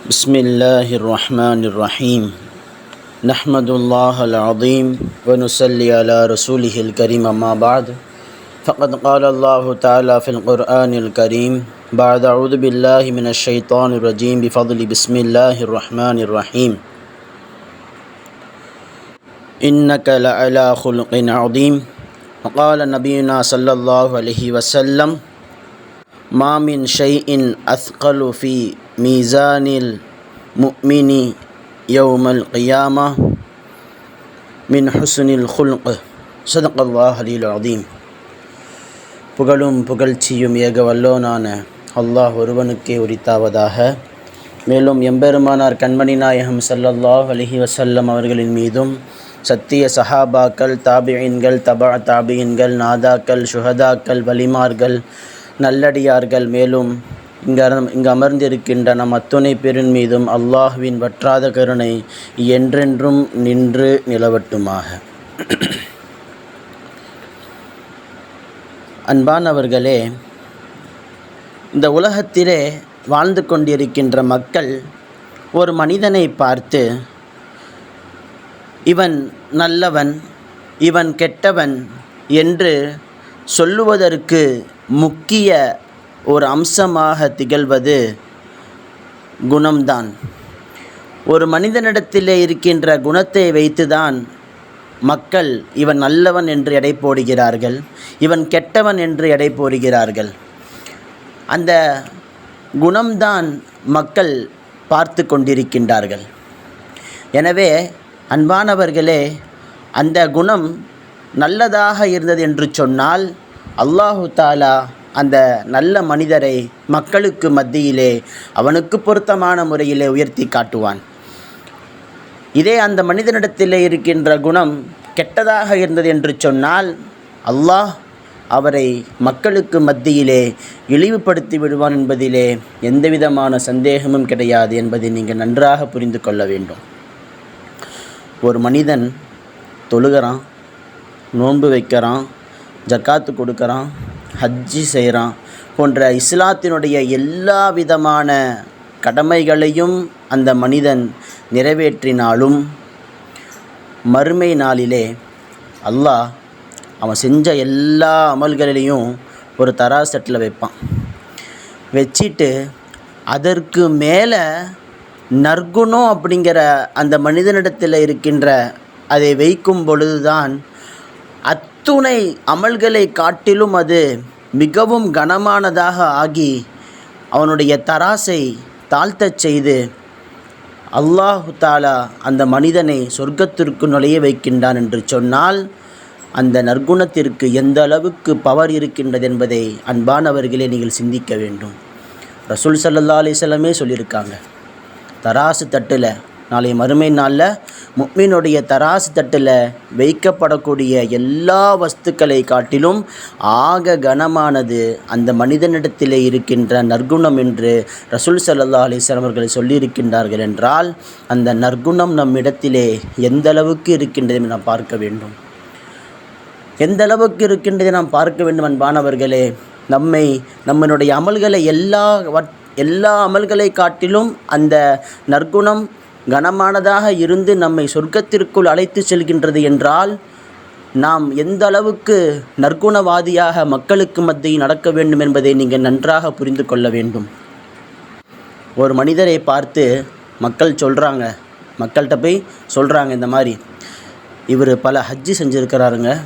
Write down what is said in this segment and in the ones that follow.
بسم الله الرحمن الرحيم. نحمد الله العظيم ونصلي على رسوله الكريم أما بعد. فقد قال الله تعالى في القرآن الكريم بعد أعوذ بالله من الشيطان الرجيم بفضل بسم الله الرحمن الرحيم. إنك لعلى خلق عظيم. وقال نبينا صلى الله عليه وسلم ما من شيء أثقل في மீசானில் முக்மினி யௌமல் கியாமா மின் ஹுசுனில் ஹுல்க் சதகல்லாஹ் அலீல் அதீம் புகழும் புகழ்ச்சியும் ஏக வல்லோனான அல்லாஹ் ஒருவனுக்கே உரித்தாவதாக மேலும் எம்பெருமானார் கண்மணி நாயகம் சல்லல்லாஹ் அலஹி வசல்லம் அவர்களின் மீதும் சத்திய சஹாபாக்கள் தாபியின்கள் தபா தாபியின்கள் நாதாக்கள் சுஹதாக்கள் வலிமார்கள் நல்லடியார்கள் மேலும் இங்கு இங்கு அமர்ந்திருக்கின்ற நம் அத்துணை பேரின் மீதும் அல்லாஹ்வின் வற்றாத கருணை என்றென்றும் நின்று நிலவட்டுமாக. அன்பானவர்களே இந்த உலகத்திலே வாழ்ந்து கொண்டிருக்கின்ற மக்கள் ஒரு மனிதனை பார்த்து இவன் நல்லவன் இவன் கெட்டவன் என்று சொல்லுவதற்கு முக்கிய ஒரு அம்சமாக திகழ்வது குணம்தான். ஒரு மனிதனிடத்திலே இருக்கின்ற குணத்தை வைத்துதான் மக்கள் இவன் நல்லவன் என்று எடை போடுகிறார்கள் இவன் கெட்டவன் என்று எடை போடுகிறார்கள். அந்த குணம்தான் மக்கள் பார்த்து கொண்டிருக்கின்றார்கள். எனவே அன்பானவர்களே அந்த குணம் நல்லதாக இருந்தது என்று சொன்னால் அல்லாஹு தாலா அந்த நல்ல மனிதரை மக்களுக்கு மத்தியிலே அவனுக்கு பொருத்தமான முறையிலே உயர்த்தி காட்டுவான். இதே அந்த மனிதனிடத்திலே இருக்கின்ற குணம் கெட்டதாக இருந்தது என்று சொன்னால் அல்லாஹ் அவரை மக்களுக்கு மத்தியிலே இழிவுபடுத்தி விடுவான் என்பதிலே எந்தவிதமான சந்தேகமும் கிடையாது என்பதை நீங்கள் நன்றாக புரிந்து கொள்ள வேண்டும். ஒரு மனிதன் தொழுகிறான் நோன்பு வைக்கிறான் ஜக்காத்து கொடுக்குறான் ஹஜ்ஜி செய்கிறான் போன்ற இஸ்லாத்தினுடைய எல்லா விதமான கடமைகளையும் அந்த மனிதன் நிறைவேற்றினாலும் மறுமை நாளிலே அல்லாஹ் அவன் செஞ்ச எல்லா அமல்களிலையும் ஒரு தராசட்டில் வைப்பான். வச்சிட்டு அதற்கு மேலே நற்குணம் அப்படிங்கிற அந்த மனிதனிடத்தில் இருக்கின்ற அதை வைக்கும் பொழுதுதான் அத்துணை அமல்களை காட்டிலும் அது மிகவும் கனமானதாக ஆகி அவனுடைய தராசை தாழ்த்தச் செய்து அல்லாஹு தாலா அந்த மனிதனை சொர்க்கத்திற்கு நுழைய வைக்கின்றான் என்று சொன்னால் அந்த நற்குணத்திற்கு எந்த அளவுக்கு பவர் இருக்கின்றது என்பதை அன்பானவர்களே நீங்கள் சிந்திக்க வேண்டும். ரசூல் சல்லா அலிசல்லமே சொல்லியிருக்காங்க தராசு தட்டில் நாளை மறுமை நாளில் முக்மீனுடைய தராசு தட்டில் வைக்கப்படக்கூடிய எல்லா வஸ்துக்களை காட்டிலும் ஆக கனமானது அந்த மனிதனிடத்திலே இருக்கின்ற நற்குணம் என்று ரசூல் சல்லா அலிஸ்லாம் அவர்கள் சொல்லியிருக்கின்றார்கள் என்றால் அந்த நற்குணம் நம்மிடத்திலே எந்த அளவுக்கு இருக்கின்றது நாம் பார்க்க வேண்டும். எந்த அளவுக்கு இருக்கின்றதை நாம் பார்க்க வேண்டும் அன்பானவர்களே நம்மை நம்மளுடைய அமல்களை எல்லா எல்லா அமல்களை காட்டிலும் அந்த நற்குணம் கனமானதாக இருந்து நம்மை சொர்க்கத்திற்குள் அழைத்து செல்கின்றது என்றால் நாம் எந்த அளவுக்கு நற்குணவாதியாக மக்களுக்கு மத்தியில் நடக்க வேண்டும் என்பதை நீங்கள் நன்றாக புரிந்து கொள்ள வேண்டும். ஒரு மனிதரை பார்த்து மக்கள் சொல்கிறாங்க மக்கள்கிட்ட போய் சொல்கிறாங்க இந்த மாதிரி. இவர் பல ஹஜ்ஜி செஞ்சுருக்கிறாருங்க.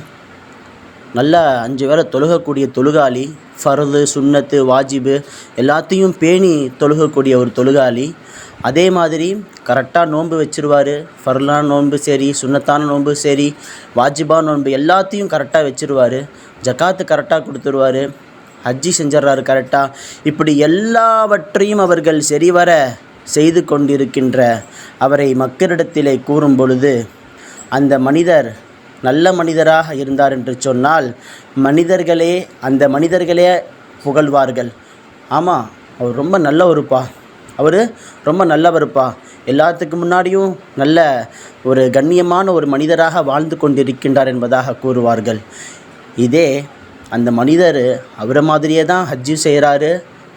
நல்லா அஞ்சு வேளை தொழுகக்கூடிய தொழுகாளி ஃபரது சுன்னத்து வாஜிபு எல்லாத்தையும் பேணி தொழுகக்கூடிய ஒரு தொழுகாளி. அதே மாதிரி கரெக்டாக நோன்பு வச்சிருவார். ஃபர்லான நோன்பு சரி சுன்னத்தான நோன்பு சரி வாஜிபான நோன்பு எல்லாத்தையும் கரெக்டாக வச்சுருவார். ஜக்காத்து கரெக்டாக கொடுத்துருவார். ஹஜ்ஜி செஞ்சிட்றாரு கரெக்டாக இப்படி எல்லாவற்றையும் அவர்கள் சரிவர செய்து கொண்டிருக்கின்ற அவரை மக்களிடத்திலே கூறும் பொழுது அந்த மனிதர் நல்ல மனிதராக இருந்தார் என்று சொன்னால் மனிதர்களே அந்த மனிதர்களே புகழ்வார்கள். ஆமாம் அவர் ரொம்ப நல்லவருப்பா. அவர் ரொம்ப நல்லவருப்பா. எல்லாத்துக்கு முன்னாடியும் நல்ல ஒரு கண்ணியமான ஒரு மனிதராக வாழ்ந்து கொண்டிருக்கின்றார் என்பதாக கூறுவார்கள். இதே அந்த மனிதர் அவரை மாதிரியே தான் ஹஜ்ஜு செய்கிறாரு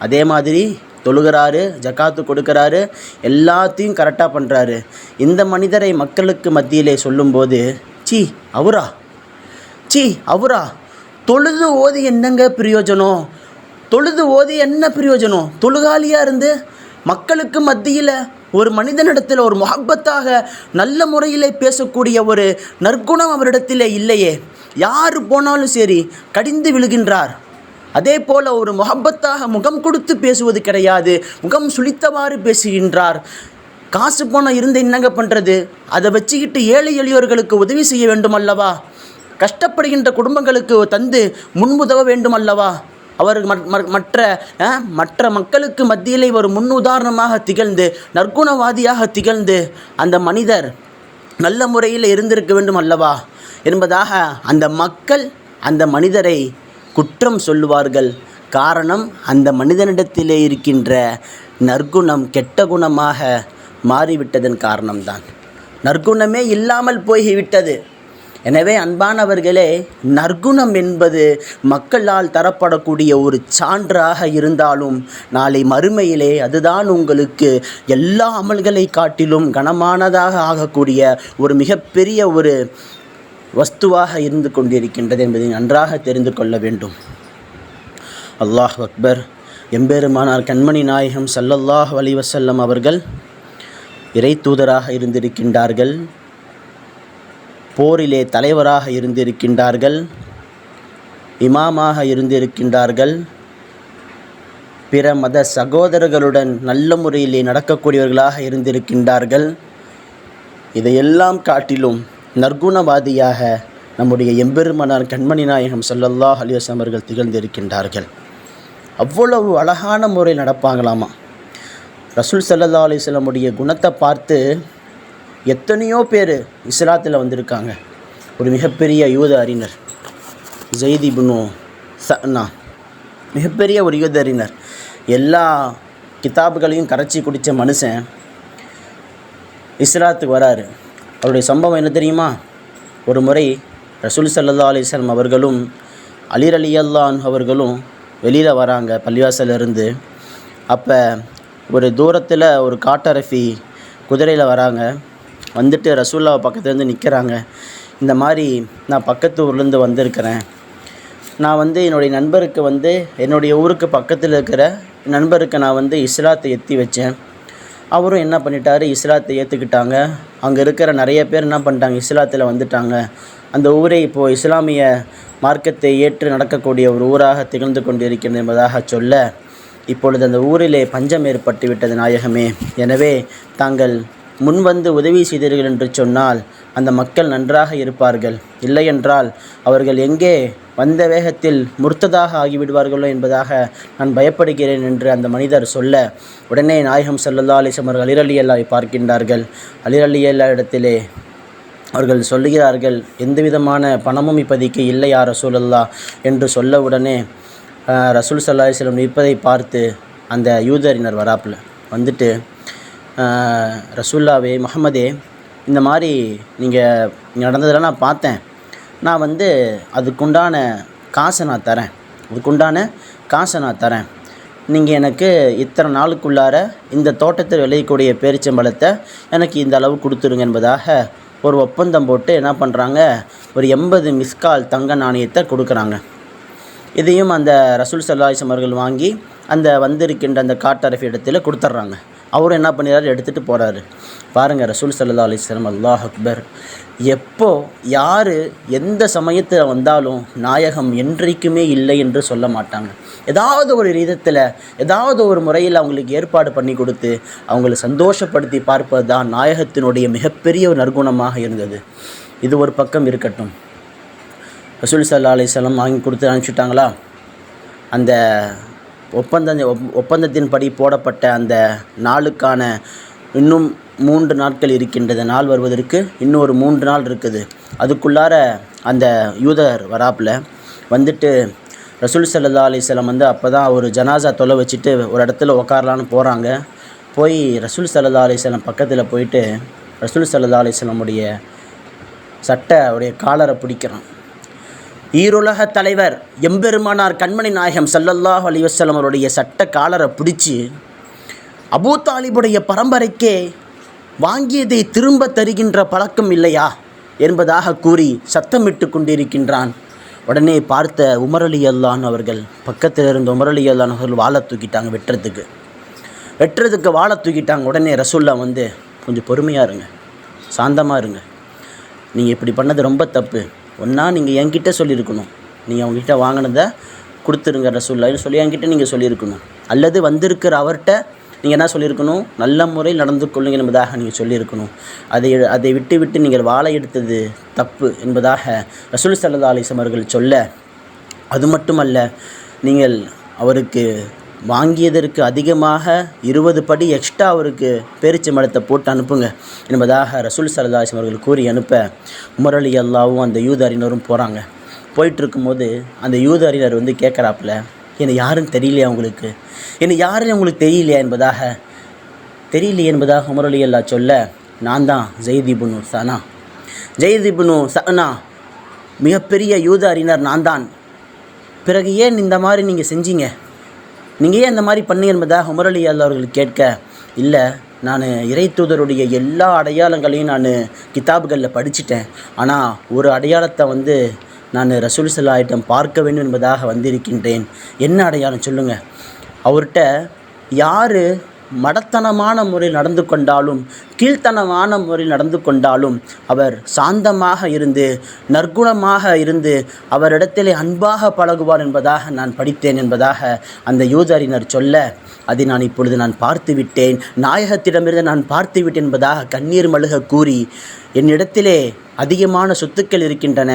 அதே மாதிரி தொழுகிறாரு ஜக்காத்து கொடுக்குறாரு எல்லாத்தையும் கரெக்டாக பண்ணுறாரு இந்த மனிதரை மக்களுக்கு மத்தியிலே சொல்லும்போது சீ அவரா? சீ அவரா? தொழுது ஓதி என்னங்க பிரயோஜனம்? தொழுது ஓதி என்ன பிரயோஜனம்? தொழுகாலியாக இருந்து? மக்களுக்கு மத்தியில் ஒரு மனிதனிடத்தில் ஒரு முகப்பத்தாக நல்ல முறையிலே பேசக்கூடிய ஒரு நற்குணம் அவரிடத்தில் இல்லையே. யார் போனாலும் சரி கடிந்து விழுகின்றார். அதே போல் ஒரு முகப்பத்தாக முகம் கொடுத்து பேசுவது கிடையாது. முகம் சுழித்தவாறு பேசுகின்றார். காசு போன இருந்து என்னங்க பண்ணுறது அதை வச்சுக்கிட்டு ஏழை எளியோர்களுக்கு உதவி செய்ய வேண்டும் அல்லவா கஷ்டப்படுகின்ற குடும்பங்களுக்கு தந்து முன்முதவ வேண்டும் அல்லவா அவர் மற்- மற்ற மற்ற மக்களுக்கு மத்தியிலே ஒரு முன் உதாரணமாக திகழ்ந்து நற்குணவாதியாக திகழ்ந்து அந்த மனிதர் நல்ல முறையில் இருந்திருக்க வேண்டும் அல்லவா என்பதாக அந்த மக்கள் அந்த மனிதரை குற்றம் சொல்லுவார்கள். காரணம் அந்த மனிதனிடத்திலே இருக்கின்ற நற்குணம் கெட்ட குணமாக மாறிவிட்டதன் காரணம்தான். நற்குணமே இல்லாமல் போய்விட்டது. எனவே அன்பானவர்களே நற்குணம் என்பது மக்களால் தரப்படக்கூடிய ஒரு சான்றாக இருந்தாலும் நாளை மறுமையிலே அதுதான் உங்களுக்கு எல்லா அமல்களை காட்டிலும் கனமானதாக ஆகக்கூடிய ஒரு மிகப்பெரிய ஒரு வஸ்துவாக இருந்து கொண்டிருக்கின்றது என்பதை நன்றாக தெரிந்து கொள்ள வேண்டும். அல்லாஹ் அக்பர் எம்பெருமானார் கண்மணி நாயகம் சல்லல்லாஹ் அலி வசல்லம் அவர்கள் இறை தூதராக இருந்திருக்கின்றார்கள். போரிலே தலைவராக இருந்திருக்கின்றார்கள். இமாமாக இருந்திருக்கின்றார்கள். பிற மத சகோதரர்களுடன் நல்ல முறையிலே நடக்கக்கூடியவர்களாக இருந்திருக்கின்றார்கள். இதையெல்லாம் காட்டிலும் நற்குணவாதியாக நம்முடைய எம்பெருமனார் கண்மணி நாயகம் ஸல்லல்லாஹு அலைஹி அவர்கள் திகழ்ந்திருக்கின்றார்கள். அவ்வளவு அழகான முறை நடப்பாங்களாமா? ரசூல் சல்லா அலிஸ்லமுடைய குணத்தை பார்த்து எத்தனையோ பேர் இஸ்லாத்தில் வந்திருக்காங்க. ஒரு மிகப்பெரிய யூத அறிஞர் ஜெய்தி புனு சனா மிகப்பெரிய ஒரு யூத அறிஞர். எல்லா கிதாபுகளையும் கரைச்சி குடித்த மனுஷன் இஸ்லாத்துக்கு வராரு. அவருடைய சம்பவம் என்ன தெரியுமா? ஒரு முறை ரசூல் சல்லா அலிஸ்லாம் அவர்களும் அலிர் அலி அல்லான் அவர்களும் வெளியில் வராங்க பள்ளிவாசலிருந்து அப்போ ஒரு தூரத்தில் ஒரு காட்டரஃபி குதிரையில் வராங்க. வந்துட்டு ரசூல்லாவை பக்கத்துலேருந்து நிற்கிறாங்க இந்த மாதிரி நான் பக்கத்து ஊர்லேருந்து வந்திருக்கிறேன். நான் வந்து என்னுடைய நண்பருக்கு வந்து என்னுடைய ஊருக்கு பக்கத்தில் இருக்கிற நண்பருக்கு நான் வந்து இஸ்லாத்தை எத்தி வச்சேன். அவரும் என்ன பண்ணிட்டாரு? இஸ்லாத்தை ஏற்றுக்கிட்டாங்க அங்கே இருக்கிற நிறைய பேர் என்ன பண்ணிட்டாங்க? இஸ்லாத்தில் வந்துட்டாங்க. அந்த ஊரை இப்போது இஸ்லாமிய மார்க்கத்தை ஏற்று நடக்கக்கூடிய ஒரு ஊராக திகழ்ந்து கொண்டிருக்கிறது என்பதாக சொல்ல இப்பொழுது அந்த ஊரிலே பஞ்சம் ஏற்பட்டு விட்டது நாயகமே. எனவே தாங்கள் முன்வந்து உதவி செய்தீர்கள் என்று சொன்னால் அந்த மக்கள் நன்றாக இருப்பார்கள். இல்லையென்றால் அவர்கள் எங்கே வந்த வேகத்தில் முர்த்ததாக ஆகிவிடுவார்களோ என்பதாக நான் பயப்படுகிறேன் என்று அந்த மனிதர் சொல்ல உடனே நாயகம் ஸல்லல்லாஹு அலைஹி வஸல்லம் அவர்கள் அல்லாவை பார்க்கின்றார்கள். அலிரலியல்லா அல்லா இடத்திலே அவர்கள் சொல்லுகிறார்கள் எந்தவிதமான பணமும் இப்போதைக்கு இல்லை யார் சூழல்லா என்று சொல்ல உடனே ரசூல் சல்லா செல்லம் நிற்பதை பார்த்து அந்த யூதரினர் வராப்புல வந்துட்டு ரசூல்லாவே முகமதே இந்த மாதிரி நீங்கள் நடந்ததெல்லாம் நான் பார்த்தேன். நான் வந்து அதுக்குண்டான காசை நான் தரேன். அதுக்குண்டான காசை நான் தரேன். நீங்கள் எனக்கு இத்தனை நாளுக்குள்ளார இந்த தோட்டத்தில் விளையக்கூடிய பேரிச்சம்பழத்தை எனக்கு இந்த அளவு கொடுத்துருங்க என்பதாக ஒரு ஒப்பந்தம் போட்டு என்ன பண்ணுறாங்க ஒரு எண்பது மிஸ்கால் தங்க நாணயத்தை கொடுக்குறாங்க. இதையும் அந்த ரசூல் சல்லாஹம் அவர்கள் வாங்கி அந்த வந்திருக்கின்ற அந்த காட்டரஃபி இடத்துல கொடுத்துட்றாங்க. அவரும் என்ன பண்ணிடுறாரு எடுத்துகிட்டு போகிறாரு பாருங்கள் ரசூல் சல்லா அலிஸ்லாம் அல்லாஹ் அக்பர். எப்போ யார் எந்த சமயத்தில் வந்தாலும் நாயகம் என்றைக்குமே இல்லை என்று சொல்ல மாட்டாங்க. ஏதாவது ஒரு விதத்தில் ஏதாவது ஒரு முறையில் அவங்களுக்கு ஏற்பாடு பண்ணி கொடுத்து அவங்களை சந்தோஷப்படுத்தி பார்ப்பது தான் நாயகத்தினுடைய மிகப்பெரிய ஒரு நற்குணமாக இருந்தது. இது ஒரு பக்கம் இருக்கட்டும். ரசூல் சல்லா அலிஸ்லாம் வாங்கி கொடுத்து அனுப்பிச்சிட்டாங்களா? அந்த ஒப்பந்த ஒப்பந்தத்தின்படி போடப்பட்ட அந்த நாளுக்கான இன்னும் மூன்று நாட்கள் இருக்கின்றது. நாள் வருவதற்கு இன்னும் ஒரு மூன்று நாள் இருக்குது. அதுக்குள்ளார அந்த யூதர் வராப்புல வந்துட்டு ரசூல் சல்லா அலிஸ்லாம் வந்து அப்போ தான் ஒரு ஜனாசா தொலை வச்சுட்டு ஒரு இடத்துல உக்காரலான்னு போகிறாங்க போய் ரசூல் சல்லா அலிஸ்லாம் பக்கத்தில் போயிட்டு ரசூல் சல்லா அலிஸ்லாமுடைய சட்டை அவருடைய காலரை பிடிக்கிறான். ஈருலக தலைவர் எம்பெருமானார் கண்மணி நாயகம் சல்லல்லாஹ் அலிவசலம் அவருடைய சட்ட காலரை பிடிச்சி அபூ தாலிபுடைய பரம்பரைக்கே வாங்கியதை திரும்ப தருகின்ற பழக்கம் இல்லையா என்பதாக கூறி சத்தமிட்டு கொண்டிருக்கின்றான். உடனே பார்த்த உமரலி அல்லான் அவர்கள் பக்கத்தில் இருந்த உமரலி அல்லான் அவர்கள் வாழை தூக்கிட்டாங்க வெட்டுறதுக்கு. வெட்டுறதுக்கு வாழை தூக்கிட்டாங்க. உடனே ரசூல்லா வந்து கொஞ்சம் பொறுமையாக இருங்க. சாந்தமாக இருங்க. நீங்கள் இப்படி பண்ணது ரொம்ப தப்பு. ஒன்றா நீங்கள் என்கிட்ட சொல்லியிருக்கணும். நீங்கள் அவங்ககிட்ட வாங்கினதை கொடுத்துருங்க ரசூல்லான்னு சொல்லி என்கிட்ட நீங்கள் சொல்லியிருக்கணும். அல்லது வந்திருக்கிற அவர்கிட்ட நீங்கள் என்ன சொல்லியிருக்கணும்? நல்ல முறையில் நடந்து கொள்ளுங்கள் என்பதாக நீங்கள் சொல்லியிருக்கணும். அதை அதை விட்டு விட்டு நீங்கள் வாழை எடுத்தது தப்பு என்பதாக ரசூல் சல்லா அலிசம் அவர்கள் சொல்ல அது மட்டுமல்ல நீங்கள் அவருக்கு வாங்கியதற்கு அதிகமாக இருபது படி எக்ஸ்ட்ரா அவருக்கு பேரிச்சை மரத்தை போட்டு அனுப்புங்க. என்பதாக ரசூல் சல்லாஹம் அவர்கள் கூறி அனுப்ப முரளி அல்லாவும் அந்த யூத அறிஞரும் போகிறாங்க போயிட்டுருக்கும்போது அந்த யூத அறிஞர் வந்து கேட்குறாப்புல என்னை யாரும் தெரியலையா உங்களுக்கு? என்னை யாரும் உங்களுக்கு தெரியலையா? என்பதாக தெரியலையே என்பதாக முரளி அல்லா சொல்ல நான் தான் ஜெய்தீபுனு சனா. ஜெய்தீபுனு சனா மிகப்பெரிய யூத அறிஞர் நான் தான். பிறகு ஏன் இந்த மாதிரி நீங்கள் செஞ்சீங்க? நீங்கள் ஏன் இந்த மாதிரி பண்ணி என்பதாக உமர் அலி அல்லா அவர்கள் கேட்க இல்லை நான் இறை தூதருடைய எல்லா அடையாளங்களையும் நான் கிதாபுகளில் படிச்சிட்டேன். ஆனால் ஒரு அடையாளத்தை வந்து நான் ரசூல் சல்லாயிடம் பார்க்க வேண்டும் என்பதாக வந்திருக்கின்றேன். என்ன அடையாளம் சொல்லுங்கள் அவர்கிட்ட யார் மடத்தனமான முறையில் நடந்து கொண்டாலும் கீழ்த்தனமான முறையில் நடந்து கொண்டாலும் அவர் சாந்தமாக இருந்து நற்குணமாக இருந்து அவரிடத்திலே அன்பாக பழகுவார் என்பதாக நான் படித்தேன் என்பதாக அந்த யூதரினர் சொல்ல அதை நான் இப்பொழுது நான் பார்த்து விட்டேன். நாயகத்திடமிருந்து நான் பார்த்து விட்டேன் என்பதாக கண்ணீர் மழுக கூறி என்னிடத்திலே அதிகமான சொத்துக்கள் இருக்கின்றன.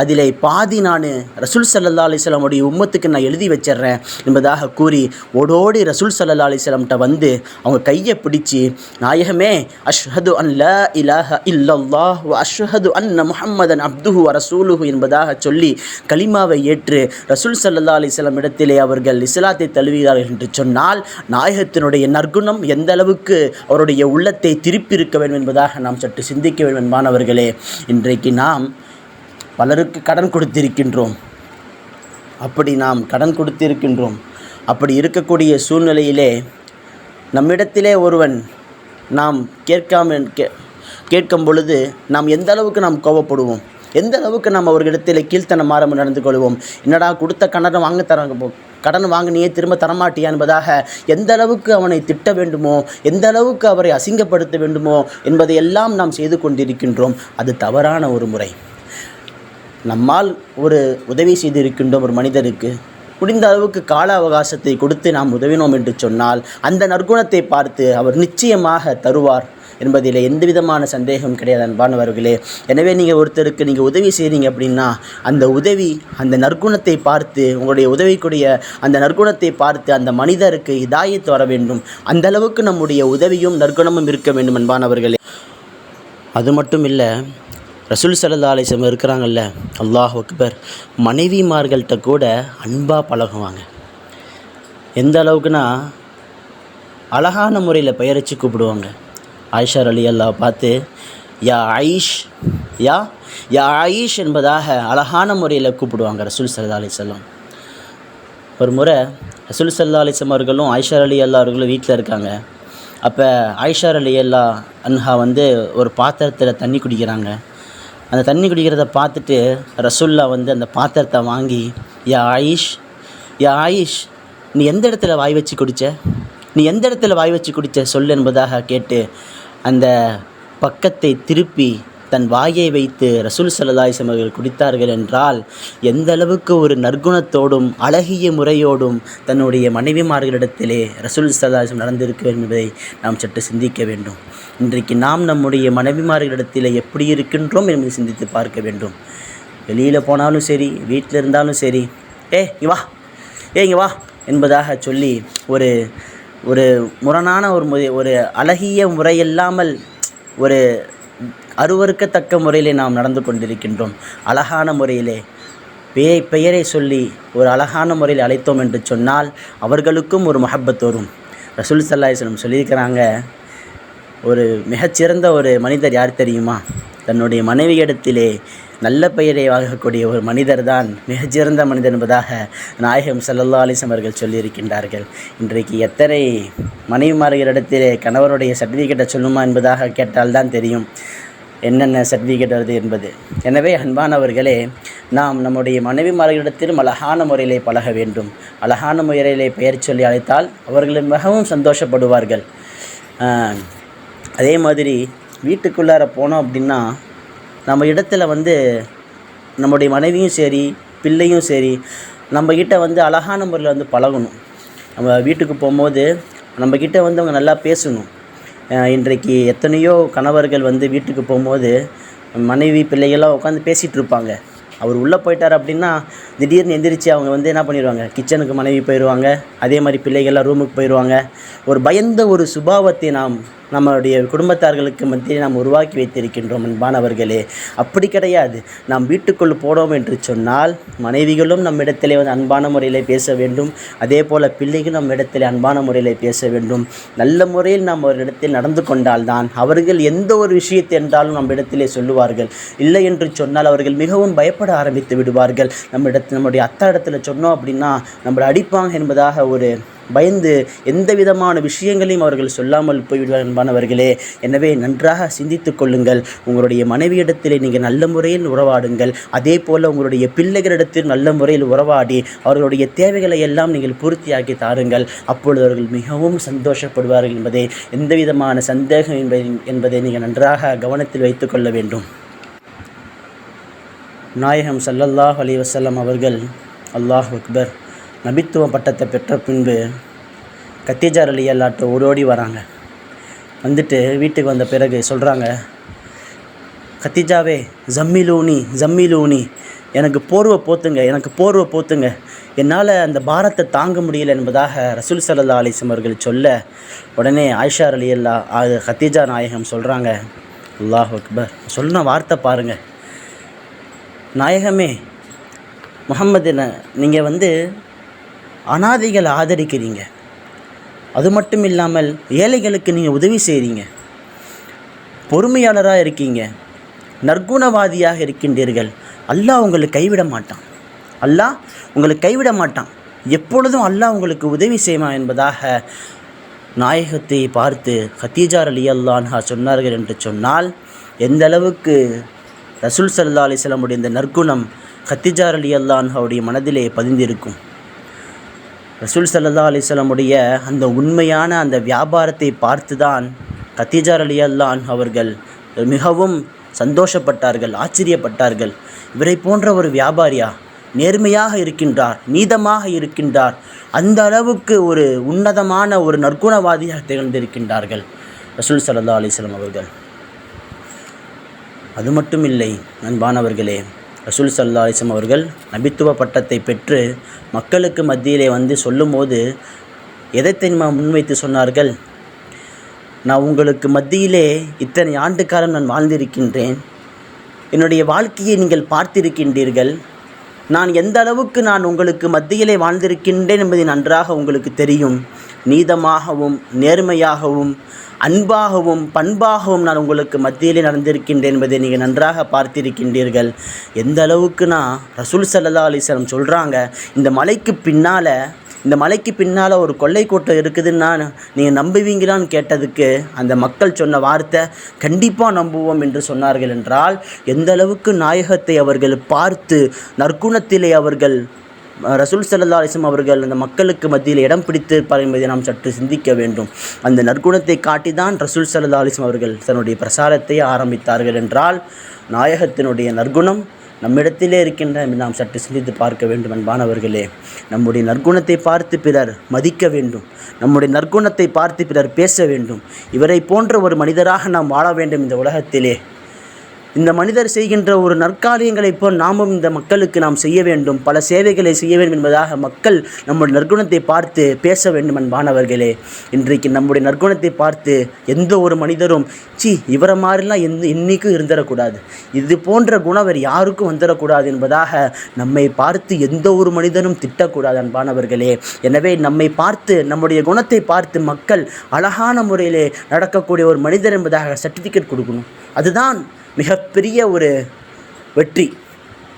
அதில் பாதி நான் ரசூல் சல்லா அலிஸ்லாமுடைய உம்மத்துக்கு நான் எழுதி வச்சிட்றேன் என்பதாக கூறி ஓடோடி ரசூல் சல்லா அலிஸ்லாம்கிட்ட வந்து அவங்க கையை பிடிச்சி நாயகமே அஷ்ஹது அன் ல இலாஹ இல்லல்லாஹ் அஷ்ஹது அன்ன முஹம்மதன் அப்துஹு ரசூலுஹு என்பதாக சொல்லி கலிமாவை ஏற்று ரசூல் சல்லா அலிஸ்லாம் இடத்திலே அவர்கள் இஸ்லாத்தை தழுவுகிறார்கள் என்று சொன்னால் நாயகத்தினுடைய நற்குணம் எந்த அளவுக்கு அவருடைய உள்ளத்தை திருப்பி இருக்க வேண்டும் என்பதாக நாம் சற்று சிந்திக்க வேண்டும் மாணவர்களே. இன்றைக்கு நாம் பலருக்கு கடன் கொடுத்திருக்கின்றோம். அப்படி நாம் கடன் கொடுத்திருக்கின்றோம். அப்படி இருக்கக்கூடிய சூழ்நிலையிலே நம்மிடத்திலே ஒருவன் நாம் கேட்காம கே கேட்கும் பொழுது நாம் எந்த அளவுக்கு நாம் கோவப்படுவோம் எந்த அளவுக்கு நாம் அவர்களிடத்தில் கீழ்த்தனமாக நடந்து கொள்வோம்? என்னடா கொடுத்த கடனை வாங்க தராங்க போ கடன் வாங்கினியே திரும்ப தரமாட்டியா என்பதாக எந்த அளவுக்கு அவனை திட்ட வேண்டுமோ எந்த அளவுக்கு அவரை அசிங்கப்படுத்த வேண்டுமோ என்பதை எல்லாம் நாம் செய்து கொண்டிருக்கின்றோம். அது தவறான ஒரு முறை. நம்மால் ஒரு உதவி செய்திருக்கின்றோம் ஒரு மனிதருக்கு. முடிந்த அளவுக்கு கால அவகாசத்தை கொடுத்து நாம் உதவினோம் என்று சொன்னால் அந்த நற்குணத்தை பார்த்து அவர் நிச்சயமாக தருவார். என்பதில் எந்த விதமான சந்தேகம் கிடையாது அன்பானவர்களே எனவே நீங்கள் ஒருத்தருக்கு நீங்கள் உதவி செய்கிறீங்க அப்படின்னா அந்த உதவி அந்த நற்குணத்தை பார்த்து உங்களுடைய உதவிக்குரிய அந்த நற்குணத்தை பார்த்து அந்த மனிதருக்கு இதாயத்து வர வேண்டும். அந்த அளவுக்கு நம்முடைய உதவியும் நற்குணமும் இருக்க வேண்டும் அன்பானவர்களே அது மட்டும் இல்லை ரசூல் சல்லா அலிசம் இருக்கிறாங்கல்ல அல்லாஹ் அக்பர் மனைவிமார்கள்ட்ட கூட அன்பாக பழகுவாங்க. எந்த அளவுக்குன்னா அழகான முறையில் பெயரச்சு கூப்பிடுவாங்க. ஆயிஷார் அலி அல்லா பார்த்து யா ஆயிஷ் யா யா ஆயிஷ் என்பதாக அழகான முறையில் கூப்பிடுவாங்க ரசூல் சல்லா அலிசல்லாம் ஒரு முறை ரசூல் சல்லா அலிசம் அவர்களும் ஆயிஷார் அலி அல்லா அவர்களும் வீட்டில் இருக்காங்க. அப்போ ஆயிஷார் அலி அல்லா அன்ஹா வந்து ஒரு பாத்திரத்தில் தண்ணி குடிக்கிறாங்க. அந்த தண்ணி குடிக்கிறத பார்த்துட்டு ரசுல்லா வந்து அந்த பாத்திரத்தை வாங்கி யா ஆயிஷ் யா ஆயிஷ் நீ எந்த இடத்துல வாய் வச்சு குடித்த நீ எந்த இடத்துல வாய் வச்சு குடித்த சொல் என்பதாக கேட்டு அந்த பக்கத்தை திருப்பி தன் வாயை வைத்து ரசூல் சல்லாஹிசம் அவர்கள் குடித்தார்கள் என்றால் எந்த அளவுக்கு ஒரு நற்குணத்தோடும் அழகிய முறையோடும் தன்னுடைய மனைவிமார்களிடத்திலே ரசூல் சல்லாஹிசம் நடந்திருக்க வேண்டும் என்பதை நாம் சற்று சிந்திக்க வேண்டும். இன்றைக்கு நாம் நம்முடைய மனைவிமார்களிடத்தில் எப்படி இருக்கின்றோம் என்பதை சிந்தித்து பார்க்க வேண்டும். வெளியில் போனாலும் சரி வீட்டில் இருந்தாலும் சரி ஏ இங்கே வா ஏ இங்கே வா என்பதாக சொல்லி ஒரு ஒரு முரணான ஒரு முறை ஒரு அழகிய முறையில்லாமல் ஒரு அருவறுக்கத்தக்க முறையிலே நாம் நடந்து கொண்டிருக்கின்றோம். அழகான முறையிலே. பே பெயரை சொல்லி ஒரு அழகான முறையில் அழைத்தோம் என்று சொன்னால் அவர்களுக்கும் ஒரு மஹப்பத் வரும். ரசூல் சல்லாஹம் சொல்லியிருக்கிறாங்க ஒரு மிகச்சிறந்த ஒரு மனிதர் யார் தெரியுமா? தன்னுடைய மனைவியிடத்திலே நல்ல பெயரை வாங்கக்கூடிய ஒரு மனிதர் தான் மிகச்சிறந்த மனிதர் என்பதாக நாயகம் சல்லல்லா அலிசம் அவர்கள் சொல்லியிருக்கின்றார்கள். இன்றைக்கு எத்தனை மனைவிமார்களிடத்திலே கணவருடைய சர்டிஃபிகேட்டை சொல்லுமா என்பதாக கேட்டால்தான் தெரியும். என்னென்ன சர்டிஃபிகேட் வருது என்பது. எனவே அன்பானவர்களே நாம் நம்முடைய மனைவிமார்களிடத்திலும் அழகான முறையிலே பழக வேண்டும். அழகான முறையிலே பெயர் சொல்லி அழைத்தால் அவர்கள் மிகவும் சந்தோஷப்படுவார்கள். அதே மாதிரி வீட்டுக்குள்ளார போனோம் அப்படின்னா நம்ம இடத்துல வந்து நம்முடைய மனைவியும் சரி பிள்ளையும் சரி நம்மக்கிட்ட வந்து அழகான முறையில் வந்து பழகணும். நம்ம வீட்டுக்கு போகும்போது நம்மக்கிட்ட வந்து அவங்க நல்லா பேசணும். இன்றைக்கு எத்தனையோ கணவர்கள் வந்து வீட்டுக்கு போகும்போது மனைவி பிள்ளைகள்லாம் உட்காந்து பேசிகிட்டு இருப்பாங்க. அவர் உள்ளே போயிட்டார் அப்படின்னா திடீர்னு எந்திரிச்சு அவங்க வந்து என்ன பண்ணிடுவாங்க? கிச்சனுக்கு மனைவி போயிடுவாங்க. அதே மாதிரி பிள்ளைகள்லாம் ரூமுக்கு போயிடுவாங்க. ஒரு பயந்த ஒரு சுபாவத்தை நாம் நம்மளுடைய குடும்பத்தார்களுக்கு மத்தியில் நாம் உருவாக்கி வைத்திருக்கின்றோம் அன்பானவர்களே. அப்படி கிடையாது. நாம் வீட்டுக்குள் போனோம் என்று சொன்னால் மனைவிகளும் நம்மிடத்திலே வந்து அன்பான முறையில் பேச வேண்டும். அதே போல் பிள்ளைகளும் நம்மிடத்திலே அன்பான முறையில் பேச வேண்டும். நல்ல முறையில் நாம் ஒரு இடத்தில் நடந்து கொண்டால்தான் அவர்கள் எந்த ஒரு விஷயத்தை என்றாலும் நம்மிடத்திலே சொல்லுவார்கள். இல்லை என்று சொன்னால் அவர்கள் மிகவும் பயப்பட ஆரம்பித்து விடுவார்கள். நம்மிடத்தில் நம்மளுடைய நம்முடைய அத்தா இடத்துல சொன்னோம் அப்படின்னா நம்மளை அடிப்பாங்க என்பதாக ஒரு பயந்து எந்த விதமான விஷயங்களையும் அவர்கள் சொல்லாமல் போய்விடுவார் என்பானவர்களே. எனவே நன்றாக சிந்தித்து கொள்ளுங்கள். உங்களுடைய மனைவியிடத்திலே நீங்கள் நல்ல முறையில் உறவாடுங்கள். அதே போல் உங்களுடைய பிள்ளைகளிடத்தில் நல்ல முறையில் உறவாடி அவர்களுடைய தேவைகளை எல்லாம் நீங்கள் பூர்த்தியாக்கி தாருங்கள். அப்பொழுது அவர்கள் மிகவும் சந்தோஷப்படுவார்கள் என்பதை எந்த விதமான சந்தேகம் என்பதை என்பதை நீங்கள் நன்றாக கவனத்தில் வைத்துக்கொள்ள வேண்டும். நாயகம் சல்லல்லாஹ் அலி வசல்லம் அவர்கள் அல்லாஹ் அக்பர் நபித்துவ பட்டத்தை பெற்ற பின்பு கத்தீஜார் அலி அல்லாட்ட ஓடோடி வராங்க. வந்துட்டு வீட்டுக்கு வந்த பிறகு சொல்கிறாங்க கத்திஜாவே ஜம்மிலூனி ஜம்மிலூனி எனக்கு போர்வை போத்துங்க எனக்கு போர்வை போத்துங்க. என்னால் அந்த பாரத்தை தாங்க முடியல என்பதாக ரசூல் சல்லா அலிஸ்லம் அவர்கள் சொல்ல உடனே ஆயிஷா அலி அல்லா அது கத்தீஜா நாயகம் சொல்கிறாங்க அல்லாஹ் அக்பர் சொன்ன வார்த்தை பாருங்கள் நாயகமே முகம்மது நீங்கள் வந்து அனாதைகளை ஆதரிக்கிறீங்க. அது மட்டும் இல்லாமல் ஏழைகளுக்கு நீங்கள் உதவி செய்கிறீங்க பொறுமையாளராக இருக்கீங்க. நற்குணவாதியாக இருக்கின்றீர்கள். அல்லாஹ் உங்களை கைவிட மாட்டான். அல்லாஹ் உங்களை கைவிட மாட்டான். எப்பொழுதும் அல்லாஹ் உங்களுக்கு உதவி செய்வான் என்பதாக நாயகத்தை பார்த்து ஹத்தீஜார் அலி அல்லான்ஹா சொன்னார்கள் என்று சொன்னால் எந்த அளவுக்கு ரசூல் சல்லா அலிஸ்லாமுடைய இந்த நற்குணம் கத்திஜார் அலி அல்லான்ஹாவுடைய மனதிலே பதிந்திருக்கும். ரசூல் சல்லா அலிஸ்லாமுடைய அந்த உண்மையான அந்த வியாபாரத்தை பார்த்து தான் கத்திஜார் அலி அல்லான் அவர்கள் மிகவும் சந்தோஷப்பட்டார்கள் ஆச்சரியப்பட்டார்கள். இவரை போன்ற ஒரு வியாபாரியா நேர்மையாக இருக்கின்றார் நீதமாக இருக்கின்றார் அந்த அளவுக்கு ஒரு உன்னதமான ஒரு நற்குணவாதியாக திகழ்ந்திருக்கின்றார்கள் ரசூல் சல்லா அலிஸ்லாம் அவர்கள். அது மட்டும் இல்லை அன்பானவர்களே. ரசூல் சல்லா அலிஸ்லாம் அவர்கள் நபித்துவ பட்டத்தை பெற்று மக்களுக்கு மத்தியிலே வந்து சொல்லும்போது எதை தெரியுமா முன்வைத்து சொன்னார்கள்? நான் உங்களுக்கு மத்தியிலே இத்தனை ஆண்டு காலம் நான் வாழ்ந்திருக்கின்றேன். என்னுடைய வாழ்க்கையை நீங்கள் பார்த்திருக்கின்றீர்கள். நான் எந்த அளவுக்கு நான் உங்களுக்கு மத்தியிலே வாழ்ந்திருக்கின்றேன் என்பதை நன்றாக உங்களுக்கு தெரியும். நீதமாகவும் நேர்மையாகவும் அன்பாகவும் பண்பாகவும் நான் உங்களுக்கு மத்தியிலே நடந்திருக்கின்றேன் என்பதை நீங்கள் நன்றாக பார்த்திருக்கின்றீர்கள். எந்த அளவுக்குனா ரசூல் சல்லா அலிஸ்லம் சொல்கிறாங்க இந்த மலைக்கு பின்னால் இந்த மலைக்கு பின்னால் ஒரு கொள்ளை கூட்டம் இருக்குதுன்னா நீங்கள் நம்புவீங்களான்னு கேட்டதுக்கு அந்த மக்கள் சொன்ன வார்த்தை கண்டிப்பாக நம்புவோம் என்று சொன்னார்கள் என்றால் எந்த அளவுக்கு நாயகத்தை அவர்கள் பார்த்து நற்குணத்திலே அவர்கள் ரசூல் சல்லா அலிஸ்லம் அவர்கள் அந்த மக்களுக்கு மத்தியில் இடம் பிடித்திருப்பார் என்பதை நாம் சற்று சிந்திக்க வேண்டும். அந்த நற்குணத்தை காட்டி தான் ரசூல் சல்லா அலிஸ்லம் அவர்கள் தன்னுடைய பிரசாரத்தை ஆரம்பித்தார்கள் என்றால் நாயகத்தினுடைய நற்குணம் நம்மிடத்திலே இருக்கின்ற நாம் சற்று சிந்தித்து பார்க்க வேண்டும் அன்பானவர்களே. நம்முடைய நற்குணத்தை பார்த்து பிறர் மதிக்க வேண்டும். நம்முடைய நற்குணத்தை பார்த்து பிறர் பேச வேண்டும். இவரை போன்ற ஒரு மனிதராக நாம் வாழ வேண்டும் இந்த உலகத்திலே. இந்த மனிதர் செய்கின்ற ஒரு நற்காரியங்களைப் போல் நாமும் இந்த மக்களுக்கு நாம் செய்ய வேண்டும். பல சேவைகளை செய்ய வேண்டும் என்பதாக மக்கள் நம்முடைய நற்குணத்தை பார்த்து பேச வேண்டும் அன்பானவர்களே. இன்றைக்கு நம்முடைய நற்குணத்தை பார்த்து எந்த ஒரு மனிதரும் சி இவரை மாதிரிலாம் எந்த இன்னைக்கும் இருந்துடக்கூடாது. இது போன்ற குணம் வேறு யாருக்கும் வந்துடக்கூடாது என்பதாக நம்மை பார்த்து எந்த ஒரு மனிதனும் திட்டக்கூடாது அன்பானவர்களே. எனவே நம்மை பார்த்து நம்முடைய குணத்தை பார்த்து மக்கள் அழகான முறையிலே நடக்கக்கூடிய ஒரு மனிதர் என்பதாக சர்டிஃபிகேட் கொடுக்கணும். அதுதான் மிகப்பெரிய ஒரு வெற்றி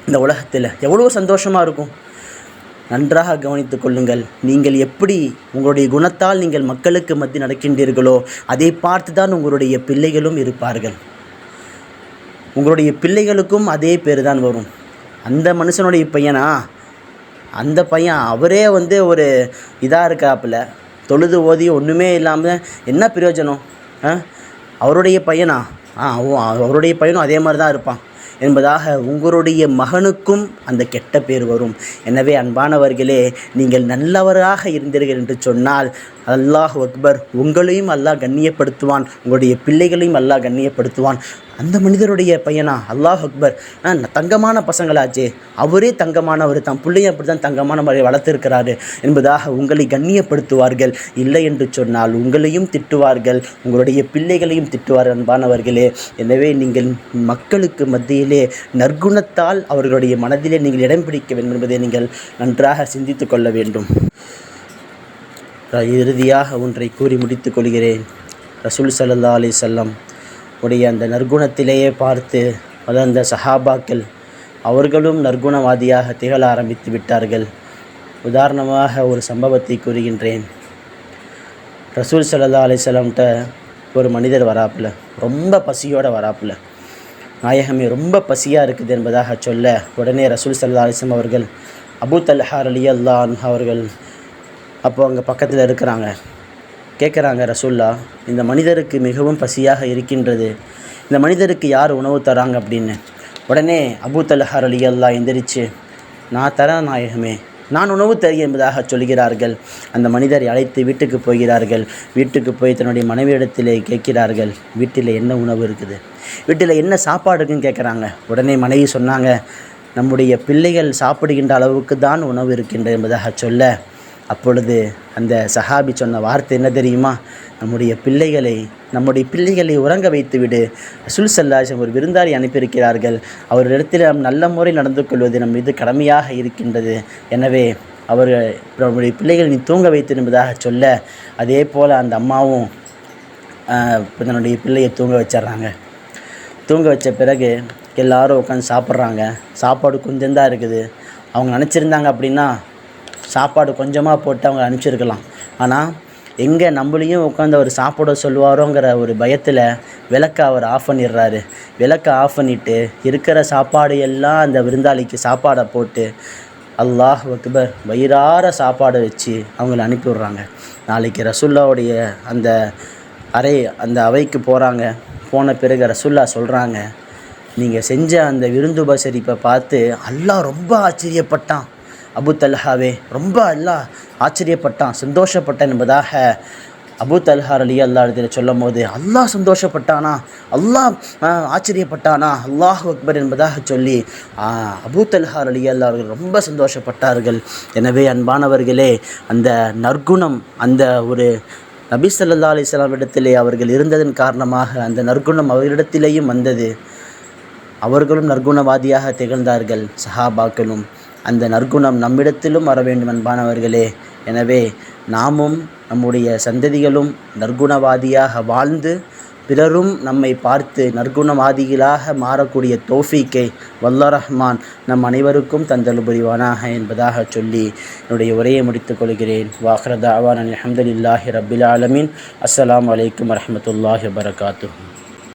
இந்த உலகத்தில். எவ்வளோ சந்தோஷமாக இருக்கும். நன்றாக கவனித்து கொள்ளுங்கள். நீங்கள் எப்படி உங்களுடைய குணத்தால் நீங்கள் மக்களுக்கு மத்தி நடக்கின்றீர்களோ அதை பார்த்து தான் உங்களுடைய பிள்ளைகளும் இருப்பார்கள். உங்களுடைய பிள்ளைகளுக்கும் அதே பேர் தான் வரும். அந்த மனுஷனுடைய பையனா? அந்த பையன் அவரே வந்து ஒரு இதாக இருக்காப்புல. தொழுது ஓதி ஒன்றுமே இல்லாமல் என்ன பிரயோஜனம்? ஆ? அவருடைய பையனா? ஆ அவருடைய பையனும் அதே மாதிரி தான் இருப்பான். என்பதாக உங்களுடைய மகனுக்கும் அந்த கெட்ட பேர் வரும். எனவே அன்பானவர்களே நீங்கள் நல்லவராக இருந்தீர்கள் என்று சொன்னால் அல்லாஹ் அக்பர் உங்களையும் அல்லாஹ் கண்ணியப்படுத்துவான் உங்களுடைய பிள்ளைகளையும் அல்லாஹ் கண்ணியப்படுத்துவான். அந்த மனிதருடைய பையனா? அல்லாஹ் அக்பர். ஆ, தங்கமான பசங்களாச்சே. அவரே தங்கமானவர் தான். பிள்ளையும் அப்படி தான் தங்கமான முறை வளர்த்துருக்கிறாரு என்பதாக உங்களை கண்ணியப்படுத்துவார்கள். இல்லை என்று சொன்னால் உங்களையும் திட்டுவார்கள். உங்களுடைய பிள்ளைகளையும் திட்டுவார் அன்பானவர்களே. எனவே நீங்கள் மக்களுக்கு மத்தியிலே நற்குணத்தால் அவர்களுடைய மனதிலே நீங்கள் இடம் பிடிக்க வேண்டும் என்பதை நீங்கள் நன்றாக சிந்தித்துக் கொள்ள வேண்டும். இறுதியாக ஒன்றை கூறி முடித்துக் கொள்கிறேன். ரசூல் சல்லா அலி வஸல்லம் உடைய அந்த நற்குணத்திலேயே பார்த்து வளர்ந்த சஹாபாக்கள் அவர்களும் நற்குணவாதியாக திகழ ஆரம்பித்து விட்டார்கள். உதாரணமாக ஒரு சம்பவத்தை கூறுகின்றேன். ரசூல் சல்லா அலைஹி ஒரு மனிதர் வராப்புல ரொம்ப பசியோடு வராப்புல. நாயகமே ரொம்ப பசியாக இருக்குது என்பதாக சொல்ல உடனே ரசூல் சல்லா அலைஹி அவர்கள் அபூ தல்ஹார் அலி அல்லான் அவர்கள் அப்போ அங்கே பக்கத்தில் இருக்கிறாங்க. கேட்குறாங்க ரசூல்லா இந்த மனிதருக்கு மிகவும் பசியாக இருக்கின்றது. இந்த மனிதருக்கு யார் உணவு தராங்க அப்படின்னு? உடனே அபூ தல்ஹார் அலி அல்லா எந்திரிச்சு நான் தரேன் நாயகமே நான் உணவு தருகிறேன் என்பதாக சொல்கிறார்கள். அந்த மனிதரை அழைத்து வீட்டுக்கு போகிறார்கள். வீட்டுக்கு போய் தன்னுடைய மனைவியிடத்திலே கேட்கிறார்கள் வீட்டில் என்ன உணவு இருக்குது? வீட்டில் என்ன சாப்பாடு இருக்குன்னு கேட்குறாங்க. உடனே மனைவி சொன்னாங்க நம்முடைய பிள்ளைகள் சாப்பிடுகின்ற அளவுக்கு தான் உணவு இருக்கின்றது என்பதாக சொல்ல அப்பொழுது அந்த சஹாபி சொன்ன வார்த்தை என்ன தெரியுமா? நம்முடைய பிள்ளைகளை நம்முடைய பிள்ளைகளை உறங்க வைத்துவிடு. ரசூல் சல்லாஜம் ஒரு விருந்தாளி அனுப்பியிருக்கிறார்கள். அவரிடத்தில் நாம் நல்ல முறை நடந்து கொள்வது நம் மீது கடமையாக இருக்கின்றது. எனவே அவர்கள் நம்முடைய பிள்ளைகளை நீ தூங்க வைத்து என்பதாக சொல்ல அதே போல் அந்த அம்மாவும் தன்னுடைய பிள்ளையை தூங்க வச்சிடுறாங்க. தூங்க வச்ச பிறகு எல்லாரும் உட்காந்து சாப்பிட்றாங்க. சாப்பாடு கொஞ்சம் தான் இருக்குது. அவங்க நினச்சிருந்தாங்க அப்படின்னா சாப்பாடு கொஞ்சமாக போட்டு அவங்க அனுப்பிச்சிருக்கலாம். ஆனால் எங்கே நம்மளையும் உட்காந்து அவர் சாப்பிட சொல்லுவாரோங்கிற ஒரு பயத்தில் விளக்கை அவர் ஆஃப் பண்ணிடுறாரு. விளக்கை ஆஃப் பண்ணிவிட்டு இருக்கிற சாப்பாடு எல்லாம் அந்த விருந்தாளிக்கு சாப்பாடை போட்டு அல்லாஹ் அக்பர் வயிறார சாப்பாடை வச்சு அவங்கள அனுப்பி விட்றாங்க. நாளைக்கு ரசுல்லாவுடைய அந்த அறை அந்த அவைக்கு போகிறாங்க போன பிறகு ரசுல்லா சொல்கிறாங்க நீங்கள் செஞ்ச அந்த விருந்து உபசரிப்பை பார்த்து அல்லாஹ் ரொம்ப ஆச்சரியப்பட்டான். அபு தல்ஹாவே ரொம்ப அல்லாஹ் ஆச்சரியப்பட்டான் சந்தோஷப்பட்டான் என்பதாக அபு தல்ஹார் அலி அல்லா இடத்துல சொல்லும் போது அல்லாஹ் சந்தோஷப்பட்டானா? அல்லாஹ் ஆச்சரியப்பட்டானா? அல்லாஹ் அக்பர் என்பதாக சொல்லி அபு தல்ஹார் அலி அல்லா அவர்கள் ரொம்ப சந்தோஷப்பட்டார்கள். எனவே அன்பானவர்களே அந்த நற்குணம் அந்த ஒரு நபி ஸல்லல்லாஹு அலிஸ்லாம் இடத்திலே அவர்கள் இருந்ததன் காரணமாக அந்த நற்குணம் அவர்களிடத்திலேயும் வந்தது. அவர்களும் நற்குணவாதியாக திகழ்ந்தார்கள் சஹாபாக்களும். அந்த நற்குணம் நம்மிடத்திலும் வர வேண்டும் அன்பானவர்களே. எனவே நாமும் நம்முடைய சந்ததிகளும் நற்குணவாதியாக வாழ்ந்து பிறரும் நம்மை பார்த்து நற்குணவாதிகளாக மாறக்கூடிய தோஃபீக்கை வல்ல ரஹ்மான் நம் அனைவருக்கும் தந்தல் புரிவானாக என்பதாக சொல்லி என்னுடைய உரையை முடித்துக் கொள்கிறேன். வாஹ்ரதாவான் அலமதுல்லாஹி ரபில் ஆலமின். அஸ்லாம் வலைக்கம் வரமத்துல்லாஹி வபரகாத்துஹு.